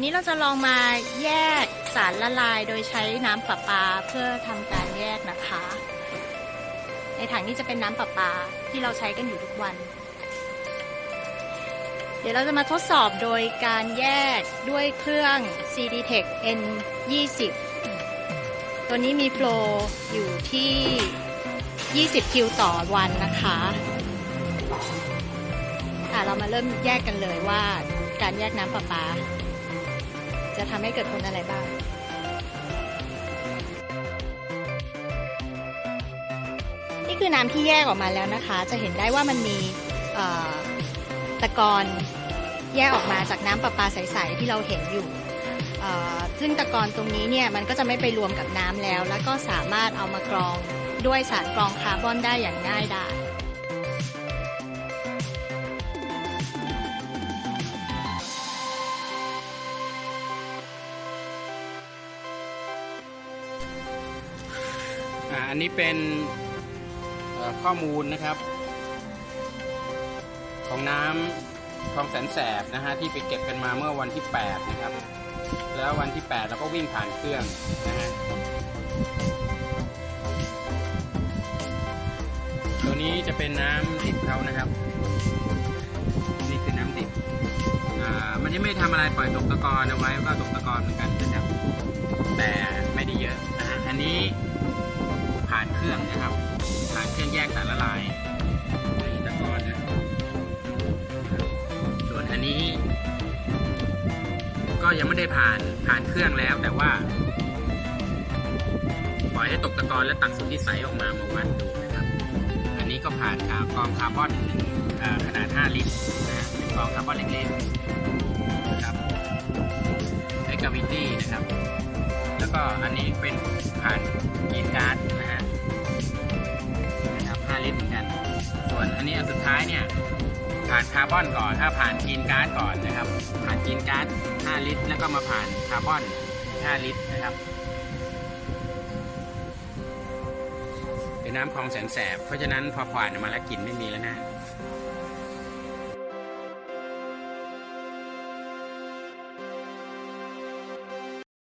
ันนี้เราจะลองมาแยกสารละลายโดยใช้น้ำประปาเพื่อทำการแยกนะคะ ในถังนี้จะเป็นน้ำประปาที่เราใช้กันอยู่ทุกวัน เดี๋ยวเราจะมาทดสอบโดยการแยกด้วยเครื่อง CD Tech N 20ตัวนี้มีโฟล์อยู่ที่ 20 คิวต่อวันนะคะอะเรามาเริ่มแยกกันเลยว่าการแยกน้ำประปา จะทำให้เกิดผลอะไรบ้างนี่คือน้ำที่แยกออกมาแล้วนะคะ จะเห็นได้ว่ามันมีตะกอนแยกออกมาจากน้ำประปาใสๆที่เราเห็นอยู่ซึ่งตะกอนตรงนี้เนี่ยมันก็จะไม่ไปรวมกับน้ำแล้ว แล้วก็สามารถเอามากรองด้วยสารกรองคาร์บอนได้อย่างง่ายดาย อ่าอันนี้เป็นข้อมูลนะครับ ของน้ำคลองแสนแสบนะฮะที่ไปเก็บกันมาเมื่อวันที่ 8 นะครับ แล้ววันที่ 8 เราก็วิ่งผ่านเครื่องนะฮะตัวนี้จะเป็นน้ำดิบเขานะครับนี่คือน้ำดิบอ่ามันยังไม่ทำอะไรปล่อยตกตะกอนเอาไว้ก็ตกตะกอนเหมือนกันนะครับ นะครับผ่านเครื่องแยกสารละลายในตะกอนนะส่วนอันนี้ ก็ยังไม่ได้ผ่านผ่านเครื่องแล้วแต่ว่า ปล่อยให้ตกตะกอนแล้วตักส่วนที่ใสออกมามาวัดดูนะครับ อันนี้ก็ผ่านกากองคาร์บอนอขนาด 5 ลิตรนะเป็นกองคาร์บอนเล็กๆนะครับใช้กาวิตี้นะครับ แล้วก็อันนี้เป็นผ่านกีนการ์ดนะ เล่นเหมือนกัน ส่วนอันนี้อันสุดท้ายเนี่ยผ่านคาร์บอนก่อนถ้าผ่านกีนการ์ดก่อนนะครับ ผ่านกีนการ์ด5ลิตร แล้วก็มาผ่านคาร์บอน5ลิตรนะครับ เป็นน้ำคลองแสนแสบ เพราะฉะนั้นพอผ่านมาแล้วกลิ่นไม่มีแล้วนะ